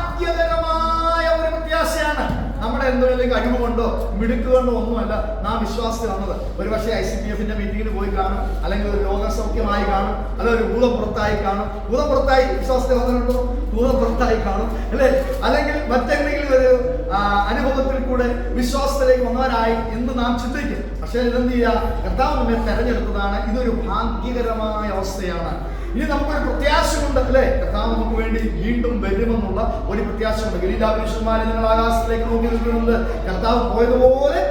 എന്തെങ്കിലും കഴിവ് കൊണ്ടോ മിടുക്ക് കൊണ്ടോ ഒന്നുമല്ല. നാം വിശ്വാസത്തിൽ വന്നത് ഒരു പക്ഷേ ഐ സി പി എഫിന്റെ മീറ്റിങ്ങിന് പോയി കാണും അല്ലെങ്കിൽ ഒരു രോഗസൗഖ്യമായി കാണും അല്ലെങ്കിൽ ഒരു ഭൂതപ്പുറത്തായി കാണും. ഭൂതപ്പുറത്തായി വിശ്വാസത്തിൽ വന്നിട്ടുണ്ടോ? ഭൂതപ്പുറത്തായി കാണും അല്ലേ? അല്ലെങ്കിൽ മറ്റെന്തെങ്കിലും ഒരു അനുഭവത്തിൽ കൂടെ വിശ്വാസത്തിലേക്ക് വന്നവരായി എന്ന് നാം ചിന്തിക്കും. പക്ഷേ ഇതെന്ത് ചെയ്യുക? കർത്താവ് നമ്മെ തെരഞ്ഞെടുത്തതാണ്. ഇതൊരു ഭാഗ്യകരമായ അവസ്ഥയാണ്. ഇനി നമുക്കൊരു പ്രത്യാശയുണ്ട് അല്ലേ? കർത്താവ് നമുക്ക് വേണ്ടി വീണ്ടും വരുമെന്നുള്ള ഒരു പ്രത്യാശയുണ്ട്. ഗലീലാപുരുഷന്മാരെ നിങ്ങൾ ആകാശത്തിലേക്ക് നോക്കി നിൽക്കുന്നുണ്ട്. കർത്താവ് പോയതുപോലെ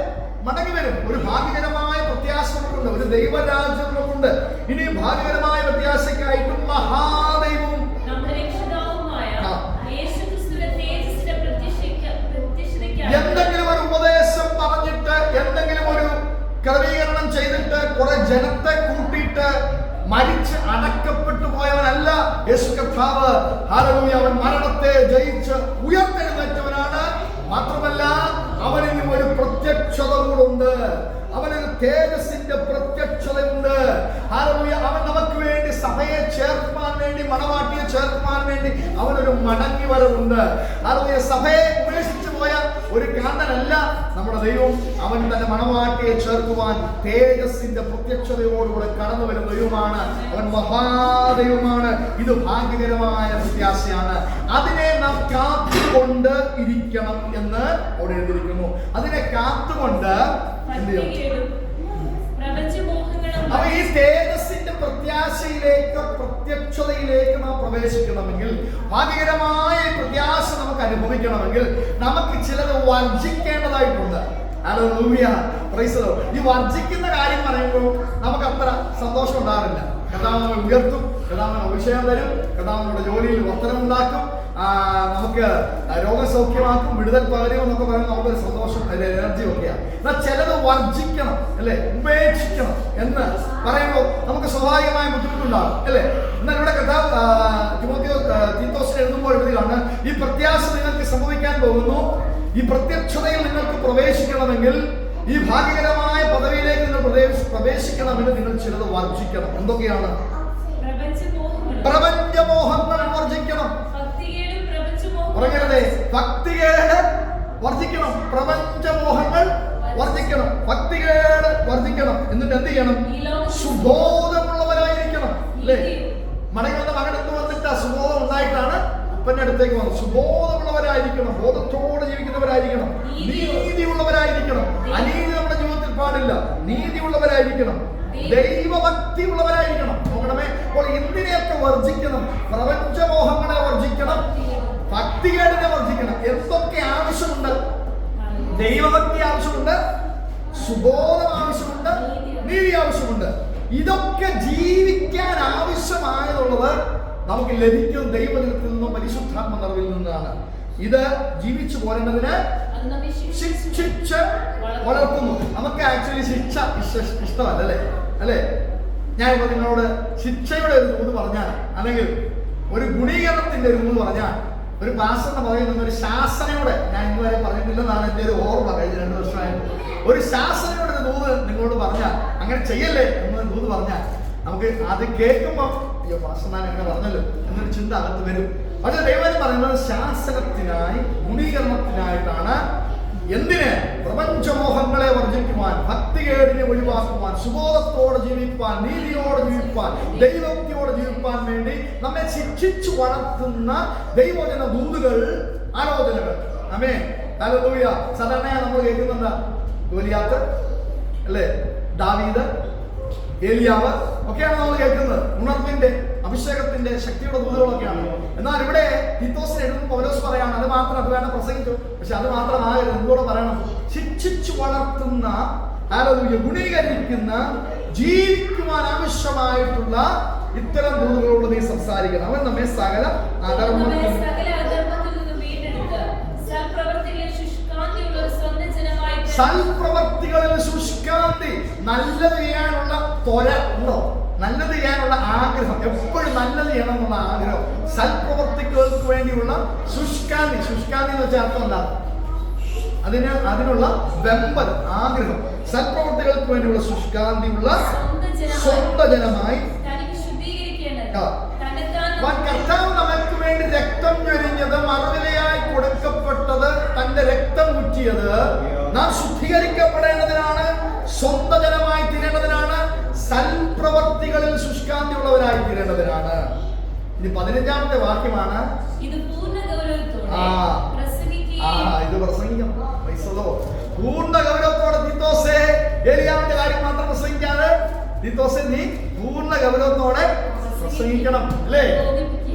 മടങ്ങി വരും. ഒരു ഭാഗ്യകരമായ പ്രത്യാശ നമുക്കുണ്ട്. ഒരു ദൈവരാജ്യം നമുക്കുണ്ട് ഇനി ഭാഗ്യകരമായ പ്രത്യാശയ്ക്കായിട്ടും മഹാദൈവവും എന്തെങ്കിലും ഒരു ഉപദേശം പറഞ്ഞിട്ട് എന്തെങ്കിലും ഒരു ക്രമീകരണം ചെയ്തിട്ട് കുറെ ജനത്തെ കൂട്ടിയിട്ട് മരിച്ച് അടക്കപ്പെട്ടു പോയവനല്ല യേശു കർത്താവ്. ഹല്ലേലൂയ. അവൻ മരണത്തെ ജയിച്ച് ഉയർത്തെഴുന്നേറ്റവനാണ്. മാത്രമല്ല അവനിലും ഒരു പ്രത്യക്ഷത കൂടുണ്ട് അവനൊരു തേജസിന്റെ പ്രത്യക്ഷതയുണ്ട്. ഹല്ലേലൂയ. അവൻ നമുക്ക് വേണ്ടി സഭയെ ചേർക്കുവാൻ വേണ്ടി മണവാട്ടിയെ ചേർക്കുവാൻ വേണ്ടി അവനൊരു മടങ്ങി വരവുണ്ട് ഹല്ലേലൂയ. സഭയെ ഉപേക്ഷിച്ചു പോയ ഒരു കാന്തനല്ല നമ്മുടെ ദൈവം അവൻ തന്റെ മണവാട്ടിയെ ചേർക്കുവാൻ തേജസ്സിന്റെ പ്രത്യക്ഷതയോടുകൂടെ കടന്നു വരുന്ന ദൈവമാണ്. അവൻ മഹാദൈവമാണ്. ഇത് ഭാഗ്യകരമായ പ്രത്യാശയാണ്. അതിനെ നാം കാത്തുകൊണ്ട് ഇരിക്കണം എന്ന് അവിടെ എഴുതിയിരിക്കുന്നു അതിനെ കാത്തുകൊണ്ട് എന്ത് ചെയ്യണം? അപ്പൊ ഈ തേജസ്സിന്റെ പ്രത്യാശയിലേക്ക് പ്രത്യക്ഷതയിലേക്ക് പ്രവേശിക്കണമെങ്കിൽ ഭാഗ്യകരമായ പ്രത്യാസ നമുക്ക് അനുഭവിക്കണമെങ്കിൽ നമുക്ക് ചിലത് വർജിക്കേണ്ടതായിട്ടുണ്ട്. ഈ വർജിക്കുന്ന കാര്യം പറയുമ്പോൾ നമുക്ക് അത്ര സന്തോഷം ഉണ്ടാകില്ല കഥാവ് ഉയർത്തും കഥാവിന് അഭിഷേകം തരും കഥാവ് നമ്മുടെ ജോലിയിൽ വർത്തനം ആ, നമുക്ക് രോഗസൗഖ്യമാക്കും വിടുതൽ പകരും എന്നൊക്കെ പറയുമ്പോൾ നമുക്കൊരു സന്തോഷം അല്ലെ എനർജി ഒക്കെയാണ് എന്നാൽ ചിലത് വർജിക്കണം അല്ലെ? ഉപേക്ഷിക്കണം എന്ന് പറയുമ്പോൾ നമുക്ക് സ്വാഭാവികമായ ബുദ്ധിമുട്ടുണ്ടാകും അല്ലെ? എന്നാൽ ഇവിടെ കഥാ തിമോത്തിയോ തീത്തോസിന് എഴുതുമ്പോൾ എഴുതുകയാണ് ഈ പ്രത്യാശ നിങ്ങൾക്ക് സംഭവിക്കാൻ പോകുന്നു. ഈ പ്രത്യക്ഷതയിൽ നിങ്ങൾക്ക് പ്രവേശിക്കണമെങ്കിൽ ഈ ഭാഗ്യകരമായ പദവിയിലേക്ക് നിങ്ങൾ പ്രവേശ- പ്രവേശിക്കണമെങ്കിൽ നിങ്ങൾ ചിലത് വർജിക്കണം. എന്തൊക്കെയാണ്? പ്രപഞ്ചമോഹങ്ങൾ വർജിക്കണം. പറയരുതേ ഭക്തികേട് വർദ്ധിക്കണം. പ്രപഞ്ചമോഹങ്ങൾ വർദ്ധിക്കണം. ഭക്തികേട് വർദ്ധിക്കണം. എന്നിട്ട് എന്ത് ചെയ്യണം? സുബോധമുള്ളവരായിരിക്കണം. അല്ലേ? മടങ്ങി വന്ന മകൻ എന്ത് വന്നിട്ട് സുബോധം ഉണ്ടായിട്ടാണ് അപ്പന്റെ അടുത്തേക്ക് വന്നത്. സുബോധമുള്ളവരായിരിക്കണം. ബോധത്തോടെ ജീവിക്കുന്നവരായിരിക്കണം. നീതിയുള്ളവരായിരിക്കണം. അനീതി നമ്മുടെ ജീവിതത്തിൽ പാടില്ല. നീതിയുള്ളവരായിരിക്കണം. ദൈവഭക്തി ഉള്ളവരായിരിക്കണം നോക്കണമേ. അപ്പോൾ എന്തിനെയൊക്കെ വർജിക്കണം പ്രപഞ്ചമോഹങ്ങളെ വർജിക്കണം ഭക്തികേടിനെ വർദ്ധിക്കണം. എന്തൊക്കെ ആവശ്യമുണ്ട്? ദൈവഭക്തി ആവശ്യമുണ്ട് സുബോധം ആവശ്യമുണ്ട് നീതി ആവശ്യമുണ്ട്. ഇതൊക്കെ ജീവിക്കാൻ ആവശ്യമായതുള്ളത് നമുക്ക് ലഭിക്കും ദൈവജനത്തിൽ നിന്നും പരിശുദ്ധാത്മ നിറവിൽ നിന്നാണ്. ഇത് ജീവിച്ചു പോരേണ്ടതിന് ശിക്ഷിച്ച് വളർത്തുന്നു. നമുക്ക് ആക്ച്വലി ശിക്ഷ ഇഷ്ട- ഇഷ്ടമല്ല അല്ലേ? അല്ലേ? ഞാൻ ഇപ്പൊ നിങ്ങളോട് ശിക്ഷയുടെ ഒരു മൂന്ന് പറഞ്ഞാൽ അല്ലെങ്കിൽ ഒരു ഗുണീകരണത്തിന്റെ ഒരു മൂന്ന് പറഞ്ഞാൽ ഒരു പാസ് എന്ന് പറയുന്ന ഒരു ശാസനയോടെ ഞാൻ ഇതുവരെ പറഞ്ഞിട്ടില്ലെന്നാണ് എന്റെ ഒരു ഓർമ്മ കഴിഞ്ഞ രണ്ട് വർഷമായിട്ട്. ഒരു ശാസനയോടെ ഒരു ദൂത് നിങ്ങളോട് പറഞ്ഞാൽ അങ്ങനെ ചെയ്യല്ലേ എന്ന് ദൂത് പറഞ്ഞാൽ നമുക്ക് അത് കേൾക്കുമ്പോൾ അയ്യോ പാസ് ഞാൻ എങ്ങനെ പറഞ്ഞല്ലോ എന്നൊരു ചിന്ത അകത്ത് വരും. പക്ഷെ ദൈവം പറയുന്നത് ശാസനത്തിനായി ഗുണീകരണത്തിനായിട്ടാണ് എന്തിന്? പ്രപഞ്ചമോഹങ്ങളെ വർജിക്കുവാൻ ഭക്തികേടിനെ ഒഴിവാക്കുവാൻ സുബോധത്തോടെ ജീവിപ്പാൻ നീതിയോടെ ജീവിപ്പാൻ ദൈവഭക്തിയോടെ ജീവിപ്പാൻ വേണ്ടി നമ്മെ ശിക്ഷിച്ചു വളർത്തുന്ന ദൈവജന ദൂതുകൾ ആലോചനകൾ അമേ ഹല്ലേലൂയ. സാധാരണ നമ്മൾ കേൾക്കുന്നുണ്ട് ഗോലിയാത്ത് അല്ലേ? ദാവീദ് ഏലിയാവ് ഒക്കെയാണ് നമ്മൾ കേൾക്കുന്നത്. ഉണർവിന്റെ അഭിഷേകത്തിന്റെ ശക്തിയുടെ ദൂതുകളൊക്കെയാണ്. എന്നാൽ ഇവിടെ തിത്തോസ് എഴുതുന്ന പൗലോസ് പറയാണ് അത് മാത്രം അത് വേണം പ്രസംഗിച്ചു. പക്ഷെ അത് മാത്രമാകരുത്. എന്തുകൂടെ പറയണം. ശിക്ഷിച്ചു വളർത്തുന്ന ആലോചിക്ക ഗുണീകരിക്കുന്ന ജീവിക്കുവാൻ ആവശ്യമായിട്ടുള്ള ഇത്തരം ദൂതുകളോട് നീ സംസാരിക്കണം. അവൻ നമ്മെ സകല അധർമ്മത്തിൽ സൽപ്രവർത്തികളിൽ ശുഷ്കാന്തി. നല്ലത് ചെയ്യാനുള്ള ത്വര ഉണ്ടോ നല്ലത് ചെയ്യാനുള്ള ആഗ്രഹം. എപ്പോഴും നല്ലത് ചെയ്യണം എന്നുള്ള ആഗ്രഹം. സൽപ്രവർത്തികൾക്ക് വേണ്ടിയുള്ള ശുഷ്കാന്തി. ശുഷ്കാന്തി എന്ന് വെച്ചാൽ അർത്ഥം എന്താ? അതിന് അതിനുള്ള വെമ്പൽ ആഗ്രഹം. സൽപ്രവർത്തികൾക്ക് വേണ്ടിയുള്ള ശുഷ്കാന്തിയുള്ള സ്വന്തം ജനമായി സ്വന്തം ജനമായി തനിക്ക് ശുദ്ധീകരിക്കേണ്ടത് ആ. തന്നെത്താൻ അവൻ കർത്താവ് നമുക്ക് വേണ്ടി രക്തം ചൊരിഞ്ഞത് മറുവിലയായി കൊടുക്കപ്പെട്ടത് തന്റെ രക്തം കുറ്റിയത് നാം ശുദ്ധീകരിക്കപ്പെടേണ്ടതിനാണ് സ്വന്തം ജനമായി തീരേണ്ടതിനാണ് സൽപ്രവർത്തികളിൽ ശുഷ്കാന്തിയുള്ളവരായി തീരേണ്ടതിനാണ് ഇനി പതിനഞ്ചാമത്തെ വാക്യമാണ് ആ. ആ ഇത് പ്രസംഗിക്കണം. പൂർണ ഗൗരവത്തോടെ തീത്തോസേ ഏലിയാവിന്റെ കാര്യം മാത്രം പ്രസംഗിക്കാതെ തീത്തോസെ നീ പൂർണ ഗൗരവത്തോടെ പ്രസംഗിക്കണം അല്ലേ?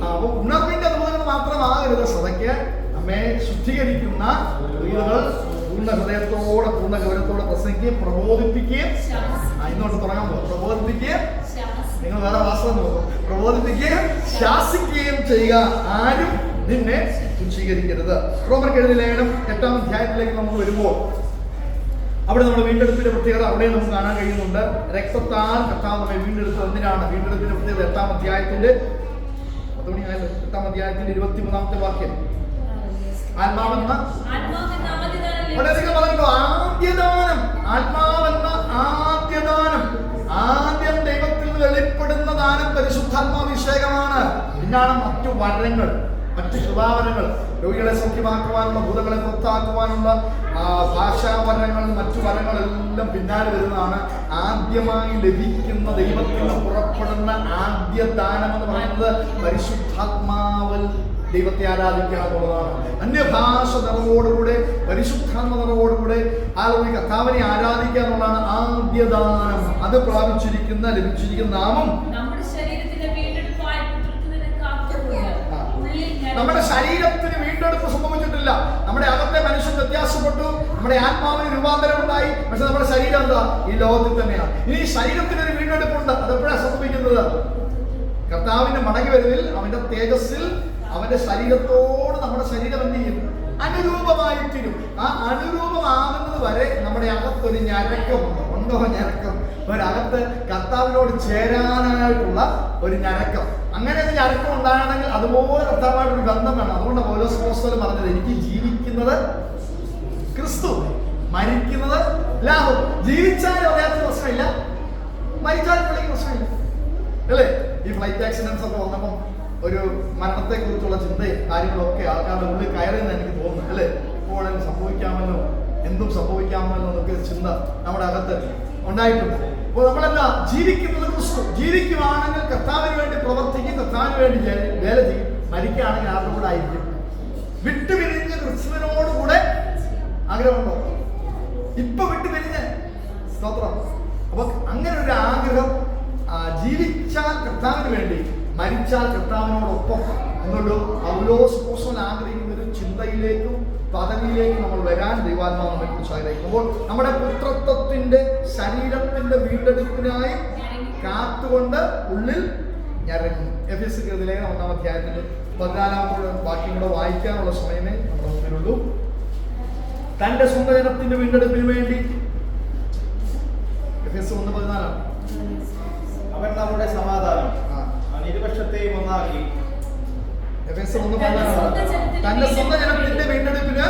അപ്പൊ ഉണർവിന്റെ ദൂതകൾ മാത്രമാകരുത്. സഭയ്ക്ക് നമ്മെ ശുദ്ധീകരിക്കുന്ന ദൂതകൾ പൂർണ ഹൃദയത്തോടെ പൂർണ ഗൗരവത്തോടെ പ്രസംഗിക്കുകയും പ്രബോധിപ്പിക്കുകയും ഇന്നോട്ട് തുടങ്ങാൻ പോകും. പ്രബോധിപ്പിക്കുകയും നിങ്ങൾ വേറെ വാസ്തവം നോക്കും. പ്രബോധിപ്പിക്കുകയും ശാസിക്കുകയും ചെയ്യുക. ആരും നിന്നെ തുച്ഛീകരിക്കരുത് റോമർ കെഴുതി ലേഖനം എട്ടാം അധ്യായത്തിലേക്ക് നമുക്ക് വരുമ്പോൾ അവിടെ നമ്മൾ വീണ്ടെടുപ്പിന്റെ പ്രത്യേകത അവിടെ നമുക്ക് കാണാൻ കഴിയുന്നുണ്ട്. രക്തത്താൽ കർത്താവ് നമ്മെ വീണ്ടെടുത്ത് എന്തിനാണ്? വീണ്ടെടുപ്പിന്റെ പ്രത്യേകത എട്ടാം അധ്യായത്തിന്റെ പത്ത് മണിയായല്ലോ എട്ടാം അധ്യായത്തിന്റെ ഇരുപത്തി മൂന്നാമത്തെ വാക്യം. ആത്മാവെന്ന ലഭിച്ചു. അധികം ആദ്യദാനം. ആത്മാവെന്ന ആദ്യദാനം. ആദ്യം ദൈവത്തിൽ വെളിപ്പെടുന്ന ദാനം പരിശുദ്ധാത്മാഭിഷേകമാണ് പിന്നാണ് മറ്റു വരങ്ങൾ മറ്റു കൃപാവരങ്ങൾ രോഗികളെ സൗഖ്യമാക്കുവാനുള്ള ഭൂതങ്ങളെ പുറത്താക്കുവാനുള്ള ഭാഷാവരങ്ങൾ മറ്റു വരങ്ങളെല്ലാം പിന്നാലെ വരുന്നതാണ് ആദ്യമായി ലഭിക്കുന്ന ദൈവത്തിൽ നിന്ന് പുറപ്പെടുന്ന ആദ്യ ദാനം എന്ന് പറയുന്നത് പരിശുദ്ധാത്മാവൽ ദൈവത്തെ ആരാധിക്കുക എന്നുള്ളതാണ്. അന്യഭാഷ നിറവോടുകൂടെ പരിശുദ്ധാത്മ നിറവോടുകൂടെ ആരോഗ്യ കർത്താവിനെ ആരാധിക്കുക എന്നുള്ളതാണ് ആദ്യ ദാനം. അത് പ്രാപിച്ചിരിക്കുന്ന ലഭിച്ചിരിക്കുന്ന നാമം നമ്മുടെ ശരീരത്തിന്റെ വീണ്ടെടുപ്പായ പുത്രത്വത്തിന് കാത്തുകൊണ്ട് ആ. ഉള്ളിൽ ഞാൻ- നമ്മുടെ ശരീരത്തിന് വീണ്ടെടുപ്പ് സംഭവിച്ചിട്ടില്ല നമ്മുടെ അകത്തെ മനുഷ്യൻ വ്യത്യാസപ്പെട്ടു. നമ്മുടെ ആത്മാവിന് രൂപാന്തരം ഉണ്ടായി. പക്ഷെ നമ്മുടെ ശരീരം എന്താ? ഈ ലോകത്തിൽ തന്നെയാണ്. ഇനി ശരീരത്തിന് ഒരു വീണ്ടെടുപ്പുണ്ട്. അതെപ്പോഴാണ് സംഭവിക്കുന്നത്? കർത്താവിന്റെ മടങ്ങി വരവിൽ അവന്റെ തേജസ്സിൽ അവന്റെ ശരീരത്തോട് നമ്മുടെ ശരീരം എന്ത് ചെയ്യും? അനുരൂപമായി തീരും ആ അനുരൂപമാകുന്നത് വരെ നമ്മുടെ അകത്തൊരു ഞരക്കമുണ്ട് ഉണ്ടോ ഞരക്കം? ഒരകത്ത് കർത്താവിനോട് ചേരാനായിട്ടുള്ള ഒരു ഞരക്കം. അങ്ങനെ ഒരു ഞരക്കം ഉണ്ടാകണമെങ്കിൽ അതുപോലെ കർത്താവായിട്ടൊരു ബന്ധം വേണം. അതുകൊണ്ട് ഓരോ സ്പോസ്റ്റർ പറഞ്ഞത് എനിക്ക് ജീവിക്കുന്നത് ക്രിസ്തു മരിക്കുന്നത് ലാഭം ജീവിച്ചാലും അറിയാത്ത പ്രശ്നമില്ല മരിച്ചാലും പുള്ളിക്ക് പ്രശ്നമില്ല. അല്ലേ? ഈ ഫ്ലൈറ്റ് ആക്സിഡൻസ് ഒക്കെ വന്നപ്പം ഒരു മരണത്തെ കുറിച്ചുള്ള ചിന്തയും കാര്യങ്ങളൊക്കെ ആൾക്കാരുടെ ഉള്ളിൽ കയറിയെന്ന് എനിക്ക് തോന്നുന്നു അല്ലേ? എപ്പോഴും സംഭവിക്കാമല്ലോ എന്തും സംഭവിക്കാമല്ലോ എന്നൊക്കെ ചിന്ത നമ്മുടെ അകത്ത് ഉണ്ടായിട്ടുണ്ട്. അപ്പോൾ നമ്മളെന്താ? ജീവിക്കുന്നത് ജീവിക്കുവാണെങ്കിൽ കർത്താവിന് വേണ്ടി പ്രവർത്തിക്കും കർത്താവിന് വേണ്ടി വേല ചെയ്യും. മരിക്കുകയാണെങ്കിൽ ആരുടെ കൂടെ ആയിരിക്കും? വിട്ടുപിരിഞ്ഞ് ക്രിസ്തുവിനോടുകൂടെ ആഗ്രഹമുണ്ടോ? ഇപ്പൊ വിട്ടുപിരിഞ്ഞ്. സ്തോത്രം. അപ്പൊ അങ്ങനെ ഒരു ആഗ്രഹം ജീവിച്ചാൽ കർത്താവിന് വേണ്ടി മരിച്ചാൽ കർത്താവിനോടൊപ്പം എന്നുള്ളൂ പൗലോസ് ആഗ്രഹിക്കുന്ന ഒരു ചിന്തയിലേക്കും പദവിയിലേക്കും നമ്മൾ വരാൻ ദൈവാത്മാവ് നമ്മെ കുറിച്ച് ആഗ്രഹിക്കുമ്പോൾ നമ്മുടെ പുത്രത്വത്തിന്റെ ശരീരത്തിന്റെ വീണ്ടെടുപ്പിനായി കാത്തുകൊണ്ട് ഉള്ളിൽ ഞരങ്ങും എഫ് എസ് കൃതിയിലേക്ക് ഒന്നാം അധ്യായത്തിന്റെ പതിനാലാമത്തോടെ ബാക്കി കൂടെ വായിക്കാനുള്ള സമയമേ നമ്മുടെ മുമ്പിലുള്ളൂ. തന്റെ സ്വന്തം ജനത്തിന്റെ വീണ്ടെടുപ്പിന് വേണ്ടി. എഫ് എസ് ഒന്ന് പതിനാലാണ് അവൻ നമ്മുടെ സമാധാനം. ഇരുപക്ഷത്തെയും ഒന്നാക്കി. തന്റെ സ്വന്തം ജനത്തിന്റെ വീണ്ടെടുപ്പിന്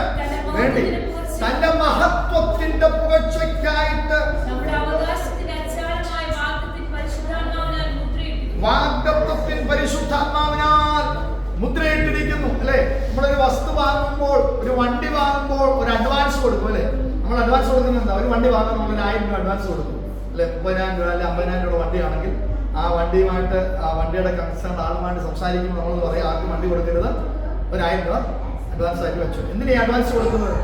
വേണ്ടി. തന്റെ മഹത്വത്തിന്റെ പുകഴ്ചയ്ക്കായിട്ട് നമ്മുടെ അവകാശത്തിന് അച്ചാരമായ വാഗ്ദത്തത്തിൽ പരിശുദ്ധാത്മാവിനാൽ മുദ്രയിട്ടിരിക്കുന്നു. വാഗ്ദത്വത്തിൻ പരിശുദ്ധാത്മാവിനാൽ മുദ്രയിട്ടിരിക്കുന്നു അല്ലേ? നമ്മളൊരു വസ്തു വാങ്ങുമ്പോൾ ഒരു വണ്ടി വാങ്ങുമ്പോൾ ഒരു അഡ്വാൻസ് കൊടുക്കും അല്ലേ? നമ്മൾ അഡ്വാൻസ് കൊടുക്കുന്നത് എന്താ? ഒരു വണ്ടി വാങ്ങാൻ നമ്മൾ ഒരു ആയിരം രൂപ അഡ്വാൻസ് കൊടുക്കും അല്ലെ? മുപ്പതിനായിരം രൂപ അല്ലെ അമ്പതിനായിരം രൂപ വണ്ടിയാണെങ്കിൽ ആ വണ്ടിയുമായിട്ട് ആ വണ്ടിയുടെ കൺസേൺ ആളുമായിട്ട് സംസാരിക്കുമ്പോൾ നമ്മൾ പറയും ആർക്കും വണ്ടി കൊടുക്കരുത്. ഒരായിരം രൂപ അഡ്വാൻസ് ആയിട്ട് വെച്ചു. എന്തിനാ അഡ്വാൻസ് കൊടുക്കുന്നത്?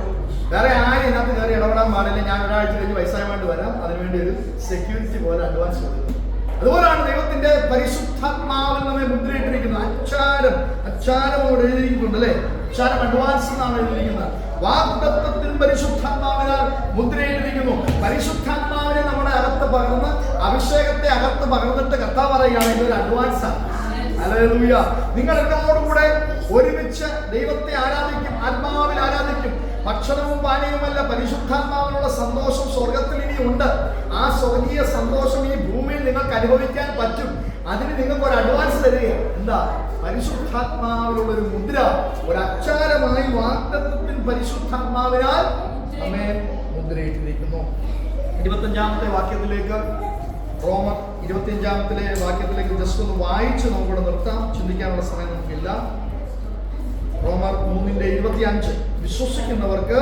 വേറെ ആരും ഇതിനകത്ത് കയറി ഇടപെടാൻ പാടില്ല. ഞാൻ ഒരാഴ്ച കഴിഞ്ഞ് പൈസയുമായിട്ട് വരാം. അതിനുവേണ്ടി ഒരു സെക്യൂരിറ്റി പോലെ അഡ്വാൻസ് കൊടുക്കും. അതുപോലാണ് ദൈവത്തിന്റെ പരിശുദ്ധാത്മാവിൽ നമ്മെ മുദ്രയിട്ടിരിക്കുന്നത്. അച്ചാരം അച്ചാരം അവിടെ എഴുതിയിരിക്കുന്നുണ്ട് അല്ലേ? അച്ചാരം അഡ്വാൻസ് എന്നാണ് എഴുതിയിരിക്കുന്നത്. വാഗ്ദത്വത്തിൽ പരിശുദ്ധാത്മാവിനാൽ മുദ്രയിട്ടിരിക്കുന്നു. പരിശുദ്ധാത്മാവിനെ നമ്മുടെ അകത്ത് പകർന്ന് അഭിഷേകത്തെ അകത്ത് പകർന്നിട്ട് കഥ പറയുകയാണ് ഇതൊരു അഡ്വാൻസ് ആണ്. ഹല്ലേലൂയ. നിങ്ങൾ എന്നോടുകൂടെ ഒരുമിച്ച് ദൈവത്തെ ആരാധിക്കും ആത്മാവിൽ ആരാധിക്കും. ഭക്ഷണവും പാനീയവുമല്ല പരിശുദ്ധാത്മാവിനുള്ള സന്തോഷം സ്വർഗത്തിൽ ഇനി ഉണ്ട്. ആ സ്വർഗീയ സന്തോഷം ഈ ഭൂമിയിൽ നിങ്ങൾക്ക് അനുഭവിക്കാൻ പറ്റും. അതിന് നിങ്ങൾക്ക് ഒരു അഡ്വാൻസ് തരിക എന്താ? പരിശുദ്ധാത്മാവിലുള്ള ഒരു മുദ്ര ഒരു അച്ചാരമായി വാഗ്ദത്വത്തിൽ പരിശുദ്ധാത്മാവിനാൽ നമ്മെ മുദ്രയിട്ടിരിക്കുന്നു. ഇരുപത്തഞ്ചാമത്തെ വാക്യത്തിലേക്ക് റോമർ ഇരുപത്തിയഞ്ചാമത്തിലെ വാക്യത്തിലേക്ക് ജസ്റ്റ് ഒന്ന് വായിച്ച് നമുക്കിവിടെ നിർത്താം. ചിന്തിക്കാനുള്ള സമയം നമുക്കില്ല. റോമർ മൂന്നിന്റെ ഇരുപത്തി അഞ്ച് വിശ്വസിക്കുന്നവർക്ക്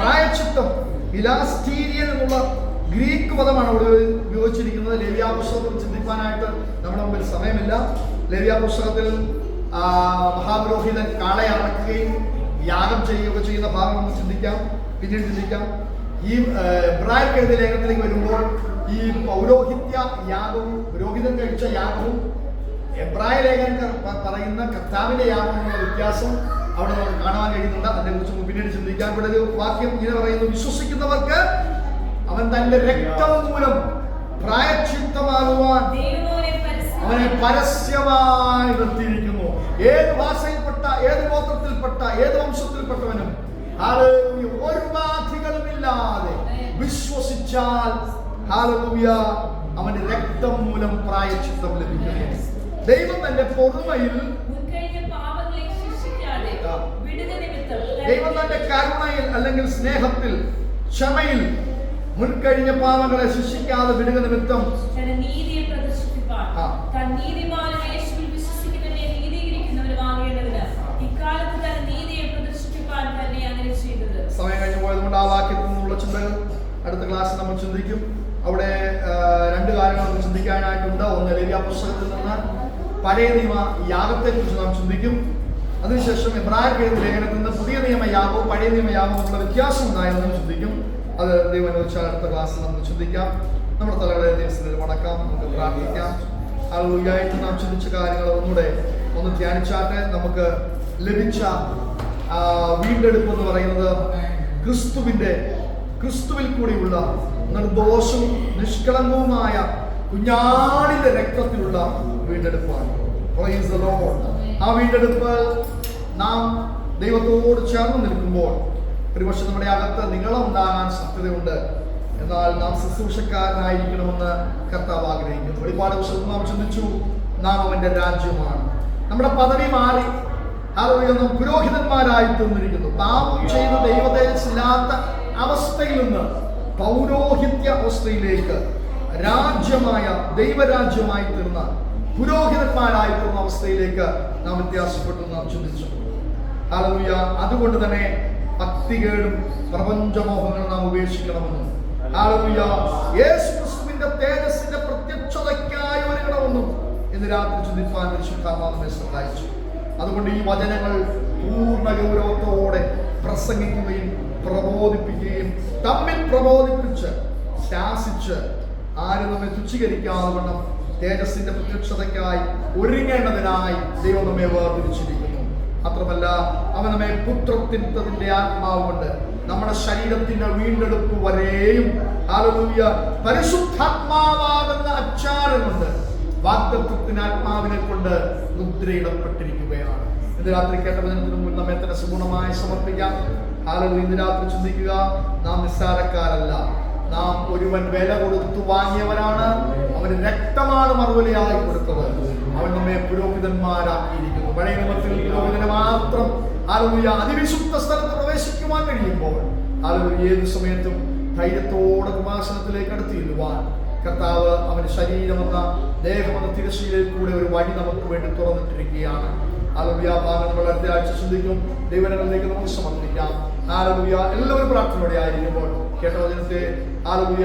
പ്രായച്ചിത്തം ഫിലാസ്റ്റീരിയൻ എന്നുള്ള ഗ്രീക്ക് പദമാണ് ഇവിടെ ഉപയോഗിച്ചിരിക്കുന്നത്. ലേവ്യാ പുസ്തകത്തിൽ ചിന്തിക്കാനായിട്ട് നമ്മുടെ മുമ്പിൽ സമയമില്ല. ലേവ്യാ പുസ്തകത്തിൽ മഹാപുരോഹിതൻ കാളയെ അടക്കുകയും യാഗം ചെയ്യുകയൊക്കെ ചെയ്യുന്ന ഭാഗം നമുക്ക് ചിന്തിക്കാം. പിന്നീട് ചിന്തിക്കാം. ഈ എബ്രാഹിം എഴുതിയ ലേഖനത്തിലേക്ക് വരുമ്പോൾ ഈ പൗരോഹിത്യ യാഗവും പുരോഹിതൻ കഴിച്ച യാഗവും എബ്രായ ലേഖനം പറയുന്ന കർത്താവിന്റെ യാഗമുള്ള വ്യത്യാസം അവിടെ നമുക്ക് കാണാൻ കഴിയുന്നുണ്ട്. അതിനെക്കുറിച്ച് നമുക്ക് പിന്നീട് ചിന്തിക്കാം. ഇവിടെ ഒരു വാക്യം ഇങ്ങനെ പറയുന്നു. വിശ്വസിക്കുന്നവർക്ക് അവൻ തന്റെ രക്തം മൂലം പ്രായക്ഷിപ്തമാകുവാൻ അവനെ പരസ്യമായി നിർത്തിയിരിക്കുന്നു. ഏത് ഭാഷയിൽപ്പെട്ട ഏത് ഗോത്രത്തിൽപ്പെട്ട ഏത് വംശത്തിൽപ്പെട്ടവനും. ഒരു ബാധികളുമില്ലാതെ വിശ്വസിച്ചാൽ ഹല്ലേലൂയ, അവന് രക്തം മൂലം പ്രായച്ചിത്തം ലഭിക്കുന്നു ദൈവം തന്റെ പൊറുമയിൽ ദൈവം തന്റെ കരുണയിൽ അല്ലെങ്കിൽ സ്നേഹത്തിൽ ക്ഷമയിൽ മുൻകഴിഞ്ഞ പാവങ്ങളെ ശിക്ഷിക്കാതെ വിടുക നിമിത്തം നീതിയെ പ്രദർശിപ്പിപ്പാൻ അടുത്ത ക്ലാസ് നമ്മൾ ചിന്തിക്കും. അവിടെ രണ്ട് കാര്യങ്ങൾ നമുക്ക് ചിന്തിക്കാനായിട്ടുണ്ട്. ഒന്ന് ലേവ്യ പുസ്തകത്തിൽ നിന്ന് പഴയ നിയമ യാഗത്തെക്കുറിച്ച് നാം ചിന്തിക്കും. അതിനുശേഷം ഇബ്രാഹിം എഴുതിയ ലേഖനത്തിൽ നിന്ന് പുതിയ നിയമ യാഗവും പഴയ നിയമ യാഗവും തമ്മിലുള്ള വ്യത്യാസം ഉണ്ടായെന്ന് ചിന്തിക്കും. അത് ദൈവം അനുവദിച്ചാൽ അടുത്ത ക്ലാസ്സിൽ നമുക്ക് ചിന്തിക്കാം. നമ്മുടെ തലകളെ ദിവസത്തിൽ മടക്കാം. നമുക്ക് പ്രാർത്ഥിക്കാം. ആയിട്ട് നാം ചിന്തിച്ച കാര്യങ്ങൾ ഒന്നുകൂടെ ഒന്ന് ധ്യാനിച്ചാട്ടെ. നമുക്ക് ലഭിച്ച വീണ്ടെടുപ്പ് എന്ന് പറയുന്നത് ക്രിസ്തുവിന്റെ ക്രിസ്തുവിൽ കൂടിയുള്ള നിർദോഷവും നിഷ്കളങ്കവുമായ കുഞ്ഞാടിന്റെ രക്തത്തിലുള്ള വീണ്ടെടുപ്പാണ്. ആ വീണ്ടെടുപ്പ് നാം ദൈവത്തോട് ചേർന്ന് നിൽക്കുമ്പോൾ ഒരുപക്ഷെ നമ്മുടെ അകത്ത് നിങ്ങളും ഉണ്ടാകാൻ സാധ്യതയുണ്ട്. എന്നാൽ നാം ശുശ്രൂഷക്കാരനായിരിക്കണമെന്ന് കർത്താവ് ആഗ്രഹിക്കുന്നു. ഒരുപാട് നാം ചിന്തിച്ചു നാം അവന്റെ രാജ്യമാണ്. നമ്മുടെ പദവി മാറി. ആരോഗ്യം പുരോഹിതന്മാരായി തീർന്നിരിക്കുന്നു. പാപം ചെയ്ത് ദൈവതേജസ്സില്ലാത്ത അവസ്ഥയിൽ നിന്ന് പൗരോഹിത്യ അവസ്ഥയിലേക്ക് രാജ്യമായ ദൈവരാജ്യമായി തീർന്ന പുരോഹിതന്മാരായി തീർന്ന അവസ്ഥയിലേക്ക് നാം വ്യത്യാസപ്പെട്ടു നാം ചിന്തിച്ചു ഹല്ലേലൂയ അതുകൊണ്ട് തന്നെ ഭക്തികേടും പ്രപഞ്ചമോഹങ്ങളും നാം ഉപേക്ഷിക്കണമെന്നും. ഹല്ലേലൂയ യേശു തേജസ്സിന്റെ പ്രത്യക്ഷതയ്ക്കായി ഒരുങ്ങണമെന്നും ഇന്ന് രാത്രി ചിന്തിപ്പാൻ പരിശുദ്ധാത്മാ നമ്മെ സഹായിച്ചു. അതുകൊണ്ട് ഈ വചനങ്ങൾ പൂർണ ഗൗരവത്തോടെ പ്രസംഗിക്കുകയും പ്രബോധിപ്പിക്കുകയും തമ്മിൽ പ്രബോധിപ്പിച്ച് ശാസിച്ച് ആരും നമ്മെ തുച്ഛീകരിക്കാതെ വണ്ണം തേജസ്സിന്റെ പ്രത്യക്ഷതയ്ക്കായി ഒരുങ്ങേണ്ടതിനായി ദൈവം നമ്മെ വേർതിരിച്ചിരിക്കുന്നു. മാത്രമല്ല അവൻ നമ്മെ പുത്രത്തിന്റെ ആത്മാവ് കൊണ്ട് നമ്മുടെ ശരീരത്തിന്റെ വീണ്ടെടുപ്പ് വരെയും ആലോചിയ പരിശുദ്ധാത്മാവാകുന്ന അച്ചാരം കൊണ്ട് വാഗ്ദത്വത്തിന് ആത്മാവിനെ കൊണ്ട് മുദ്രയിടപ്പെട്ടിരിക്കുകയാണ്. ഇന്ന് രാത്രി കേട്ട വചനത്തിന് മുൻ നമ്മെ തന്നെ സമർപ്പിക്കാം. ആളുകൾ ഇന്ന് രാത്രി ചിന്തിക്കുക നാം നിസ്സാരക്കാരല്ല. നാം ഒരുവൻ വില കൊടുത്തു വാങ്ങിയവനാണ്. അവന് രക്തമാണ് മറുപടിയായി കൊടുത്തത്. അവൻ നമ്മെ പുരോഹിതന്മാരാക്കിയിരിക്കുന്നു. പഴയ നിയമത്തിൽ പുരോഹിതനെ മാത്രം ആളുകൾ അതിവിശുദ്ധ സ്ഥലത്ത് പ്രവേശിക്കുവാൻ കഴിയുമ്പോൾ ആളുകൾ ഏത് സമയത്തും ധൈര്യത്തോടെ കൃപാസനത്തിലേക്ക് അടുത്തിരുവാൻ. കർത്താവ് അവന്റെ ശരീരമെന്ന ദേഹമെന്ന തിരശ്ശീലയിൽ കൂടെ ഒരു വഴി നമുക്ക് വേണ്ടി തുറന്നിട്ടിരിക്കുകയാണ്. ഭാഗം നമ്മൾ അടുത്ത ആഴ്ച ചിന്തിക്കും. ദൈവനങ്ങളിലേക്ക് നമുക്ക് സമർപ്പിക്കാം. ആലവ്യ എല്ലാവരും പ്രാർത്ഥനയോടെ ആയിരിക്കുമ്പോൾ കേട്ട വചനത്തെ ആലവ്യ